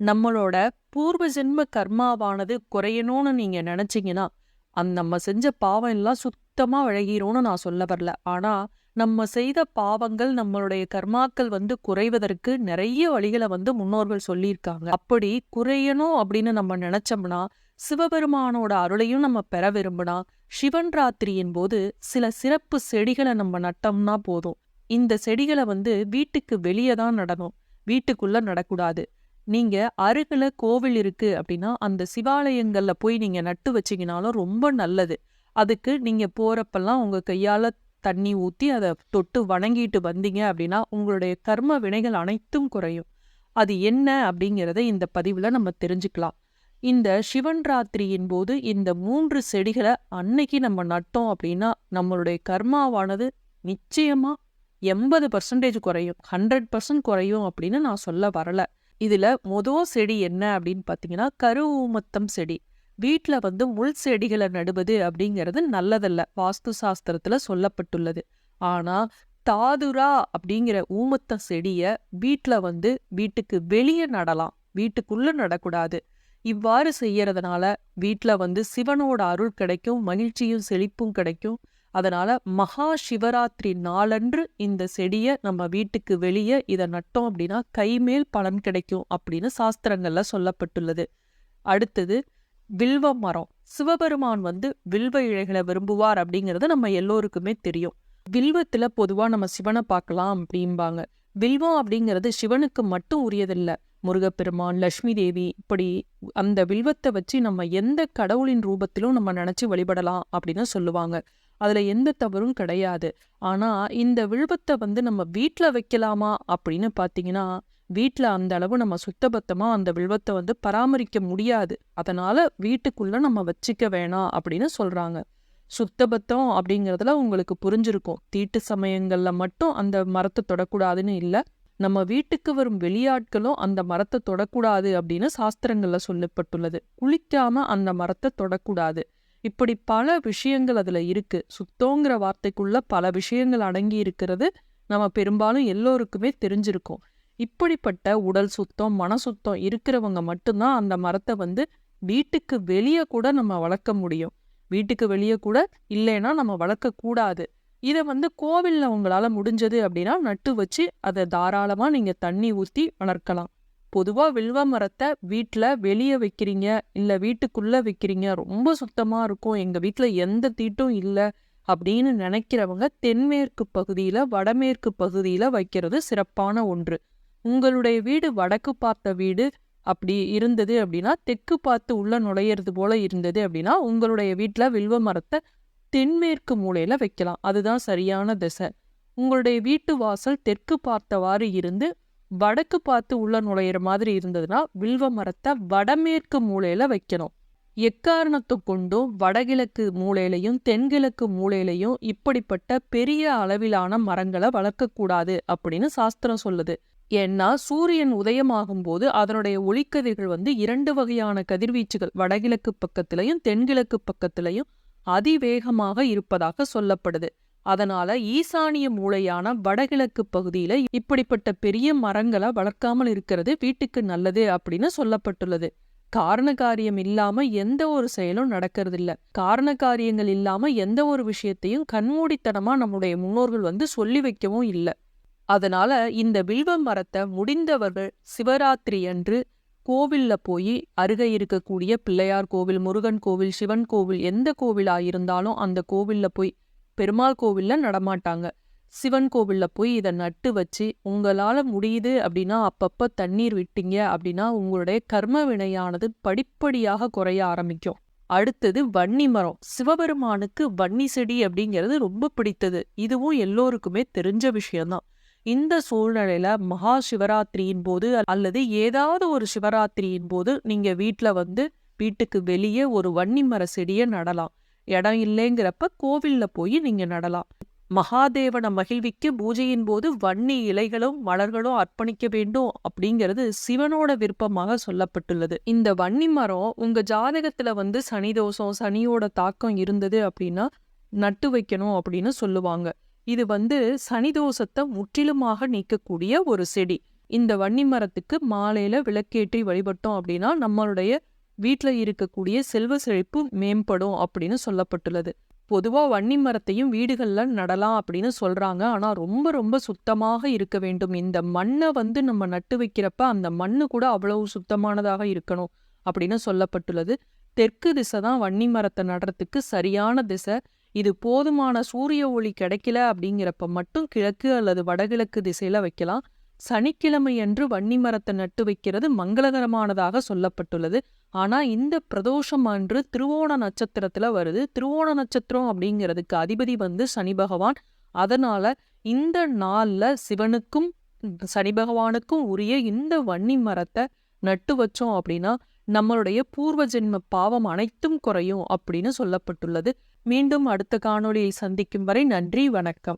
நம்மளோட பூர்வ ஜென்ம கர்மாவானது குறையணும்னு நீங்க நினைச்சீங்கன்னா அந்த நம்ம செஞ்ச பாவம் எல்லாம் சுத்தமா விலகிரும்னு நான் சொல்ல வரல. ஆனா நம்ம செய்த பாவங்கள் நம்மளுடைய கர்மாக்கள் வந்து குறைவதற்கு நிறைய வழிகளை வந்து முன்னோர்கள் சொல்லியிருக்காங்க. அப்படி குறையணும் அப்படின்னு நம்ம நினைச்சோம்னா சிவபெருமானோட அருளையும் நம்ம பெற விரும்பினா சிவன் ராத்திரியின் போது சில சிறப்பு செடிகளை நம்ம நட்டோம்னா போதும். இந்த செடிகளை வந்து வீட்டுக்கு வெளியே தான் நடணும். வீட்டுக்குள்ள நடக்கூடாது. நீங்க அருகில் கோவில் இருக்கு அப்படின்னா அந்த சிவாலயங்கள்ல போய் நீங்க நட்டு வச்சிங்கனாலும் ரொம்ப நல்லது. அதுக்கு நீங்க போகிறப்பெல்லாம் உங்க கையால தண்ணி ஊத்தி அதை தொட்டு வணங்கிட்டு வந்தீங்க அப்படின்னா உங்களுடைய கர்ம வினைகள் அனைத்தும் குறையும். அது என்ன அப்படிங்கிறத இந்த பதிவுல நம்ம தெரிஞ்சுக்கலாம். இந்த சிவன் ராத்திரியின் போது இந்த மூன்று செடிகளை அன்னைக்கு நம்ம நட்டோம் அப்படின்னா நம்மளுடைய கர்மாவானது நிச்சயமா எண்பது பர்சன்டேஜ் குறையும். ஹண்ட்ரட் பர்சன்ட் குறையும் அப்படின்னு நான் சொல்ல வரல. இதுல மொதல் செடி என்ன அப்படின்னு பார்த்தீங்கன்னா கரு ஊமத்தம் செடி. வீட்டில் வந்து முள் செடிகளை நடுவது அப்படிங்கிறது நல்லதல்ல. வாஸ்து சாஸ்திரத்துல சொல்லப்பட்டுள்ளது. ஆனா தாதுரா அப்படிங்கிற ஊமத்த செடியை வீட்டில் வந்து வீட்டுக்கு வெளியே நடலாம். வீட்டுக்குள்ள நடக்கூடாது. இவ்வாறு செய்யறதுனால வீட்டில் வந்து சிவனோட அருள் கிடைக்கும் மகிழ்ச்சியும் செழிப்பும் கிடைக்கும். அதனால மகா சிவராத்திரி நாளன்று இந்த செடியை நம்ம வீட்டுக்கு வெளியே இதை நட்டோம் அப்படின்னா கைமேல் பலன் கிடைக்கும் அப்படின்னு சாஸ்திரங்கள்ல சொல்லப்பட்டுள்ளது. அடுத்தது வில்வ மரம். சிவபெருமான் வந்து வில்வ இழைகளை விரும்புவார் அப்படிங்கிறது நம்ம எல்லோருக்குமே தெரியும். வில்வத்துல பொதுவா நம்ம சிவனை பார்க்கலாம் அப்படிம்பாங்க. வில்வம் அப்படிங்கிறது சிவனுக்கு மட்டும் உரியதில்ல. முருகப்பெருமான் லக்ஷ்மி தேவி இப்படி அந்த வில்வத்தை வச்சு நம்ம எந்த கடவுளின் ரூபத்திலும் நம்ம நினைச்சு வழிபடலாம் அப்படின்னு சொல்லுவாங்க. அதுல எந்த தவறும் கிடையாது. ஆனா இந்த வில்வத்தை வந்து நம்ம வீட்ல வைக்கலாமா அப்படின்னு பாத்தீங்கன்னா வீட்டில் அந்த அளவு நம்ம சுத்தபத்தமா அந்த வில்வத்தை வந்து பராமரிக்க முடியாது. அதனால வீட்டுக்குள்ள நம்ம வச்சுக்க வேணாம் அப்படின்னு சொல்றாங்க. சுத்தபத்தம் அப்படிங்கறதுல உங்களுக்கு புரிஞ்சிருக்கும். தீட்டு சமயங்கள்ல மட்டும் அந்த மரத்தை தொடக்கூடாதுன்னு இல்ல. நம்ம வீட்டுக்கு வரும் வெளியாட்களும் அந்த மரத்தை தொடக்கூடாது அப்படின்னு சாஸ்திரங்கள்ல சொல்லப்பட்டுள்ளது. குளிக்காம அந்த மரத்தை தொடக்கூடாது. இப்படி பல விஷயங்கள் அதுல இருக்கு. சுத்தோங்கிற வார்த்தைக்குள்ள பல விஷயங்கள் அடங்கி இருக்கிறது நம்ம பெரும்பாலும் எல்லோருக்குமே தெரிஞ்சிருக்கும். இப்படிப்பட்ட உடல் சுத்தம் மன சுத்தம் இருக்கிறவங்க மட்டும்தான் அந்த மரத்தை வந்து வீட்டுக்கு வெளியே கூட நம்ம வளர்க்க முடியும். வீட்டுக்கு வெளியே கூட இல்லைன்னா நம்ம வளர்க்கக்கூடாது இதை வந்து கோவில்ல உங்களால முடிஞ்சது அப்படின்னா நட்டு வச்சு அதை தாராளமா நீங்க தண்ணி ஊத்தி வளர்க்கலாம். பொதுவா வில்வ மரத்தை வீட்ல வெளியே வைக்கிறீங்க இல்ல வீட்டுக்குள்ள வைக்கிறீங்க ரொம்ப சுத்தமா இருக்கும் எங்க வீட்ல எந்த தீட்டும் இல்ல அப்படின்னு நினைக்கிறவங்க தென்மேற்கு பகுதியில வடமேற்கு பகுதியில வைக்கிறது சிறப்பான ஒன்று. உங்களுடைய வீடு வடக்கு பார்த்த வீடு அப்படி இருந்தது அப்படின்னா தெற்கு பார்த்து உள்ள நுழையிறது போல இருந்தது அப்படின்னா உங்களுடைய வீட்ல வில்வ மரத்தை தென்மேற்கு மூலையில வைக்கலாம். அதுதான் சரியான திசை. உங்களுடைய வீட்டு வாசல் தெற்கு பார்த்தவாறு இருந்து வடக்கு பார்த்து உள்ள நுழையிற மாதிரி இருந்ததுன்னா வில்வ மரத்தை வடமேற்கு மூலையில வைக்கணும். எக்காரணத்தை கொண்டும் வடகிழக்கு மூலையிலையும் தென்கிழக்கு மூலையிலையும் இப்படிப்பட்ட பெரிய அளவிலான மரங்களை வளர்க்கக்கூடாது அப்படின்னு சாஸ்திரம் சொல்லுது. ஏன்னா சூரியன் உதயமாகும் போது அதனுடைய ஒளிக்கதிர்கள் வந்து இரண்டு வகையான கதிர்வீச்சுகள் வடகிழக்கு பக்கத்திலையும் தென்கிழக்கு பக்கத்திலையும் அதிவேகமாக இருப்பதாக சொல்லப்படுது. அதனால ஈசானிய மூளையான வடகிழக்கு பகுதியில இப்படிப்பட்ட பெரிய மரங்களை வளர்க்காமல் இருக்கிறது வீட்டுக்கு நல்லது அப்படின்னு சொல்லப்பட்டுள்ளது. காரண காரியம் இல்லாம எந்த ஒரு செயலும் நடக்கிறது இல்ல காரண காரியங்கள் இல்லாம எந்த ஒரு விஷயத்தையும் கண்மூடித்தனமா நம்முடைய முன்னோர்கள் வந்து சொல்லி வைக்கவும் இல்லை. அதனால இந்த வில்வ மரத்தை முடிந்தவர்கள் சிவராத்திரி அன்று கோவில்ல போய் அருகே இருக்கக்கூடிய பிள்ளையார் கோவில் முருகன் கோவில் சிவன் கோவில் எந்த கோவிலாக இருந்தாலும் அந்த கோவில்ல போய் பெருமாள் கோவில்ல நடமாட்டாங்க. சிவன் கோவில்ல போய் இதை நட்டு வச்சு உங்களால முடியுது அப்படின்னா அப்பப்ப தண்ணீர் விட்டீங்க அப்படின்னா உங்களுடைய கர்ம வினையானது படிப்படியாக குறைய ஆரம்பிக்கும். அடுத்தது வன்னி மரம். சிவபெருமானுக்கு வன்னி செடி அப்படிங்கிறது ரொம்ப பிடித்தது. இதுவும் எல்லோருக்குமே தெரிஞ்ச விஷயம்தான். இந்த சூழ்நிலையில மகா சிவராத்திரியின் போது அல்லது ஏதாவது ஒரு சிவராத்திரியின் போது நீங்க வீட்ல வந்து வீட்டுக்கு வெளியே ஒரு வன்னி மர செடியை நடலாம். இடம் இல்லைங்கிறப்ப கோவில்ல போய் நீங்க நடலாம். மகாதேவனை மகிழ்விக்க பூஜையின் போது வன்னி இலைகளும் மலர்களும் அர்ப்பணிக்க வேண்டும் அப்படிங்கிறது சிவனோட விருப்பமாக சொல்லப்பட்டுள்ளது. இந்த வன்னி மரம் உங்க ஜாதகத்துல வந்து சனி தோஷம் சனியோட தாக்கம் இருந்தது அப்படின்னா நட்டு வைக்கணும் அப்படின்னு சொல்லுவாங்க. இது வந்து சனி தோஷத்தை முற்றிலுமாக நீக்கக்கூடிய ஒரு செடி. இந்த வன்னி மரத்துக்கு மாலையில விளக்கேற்றி வழிபட்டோம் அப்படின்னா நம்மளுடைய வீட்டில் இருக்கக்கூடிய செல்வ செழிப்பு மேம்படும் அப்படின்னு சொல்லப்பட்டுள்ளது. பொதுவா வன்னி மரத்தையும் வீடுகள்ல நடலாம் அப்படின்னு சொல்றாங்க. ஆனா ரொம்ப ரொம்ப சுத்தமாக இருக்க வேண்டும். இந்த மண்ணை வந்து நம்ம நட்டு வைக்கிறப்ப அந்த மண்ணு கூட அவ்வளவு சுத்தமானதாக இருக்கணும் அப்படின்னு சொல்லப்பட்டுள்ளது. தெற்கு திசை தான் வன்னி மரத்தை நடுறதுக்கு சரியான திசை. இது போதுமான சூரிய ஒளி கிடைக்கல அப்படிங்கிறப்ப மட்டும் கிழக்கு அல்லது வடகிழக்கு திசையில வைக்கலாம். சனிக்கிழமை அன்று வன்னி மரத்தை நட்டு வைக்கிறது மங்களகரமானதாக சொல்லப்பட்டுள்ளது. ஆனா இந்த பிரதோஷம் அன்று திருவோண நட்சத்திரத்துல வருது. திருவோண நட்சத்திரம் அப்படிங்கிறதுக்கு அதிபதி வந்து சனி பகவான். அதனால இந்த நாள்ல சிவனுக்கும் சனி பகவானுக்கும் உரிய இந்த வன்னி மரத்தை நட்டு வச்சோம் அப்படின்னா நம்மளுடைய பூர்வ ஜென்ம பாவம் அனைத்தும் குறையும் அப்படின்னு சொல்லப்பட்டுள்ளது. மீண்டும் அடுத்த காணொளியை சந்திக்கும் வரை நன்றி வணக்கம்.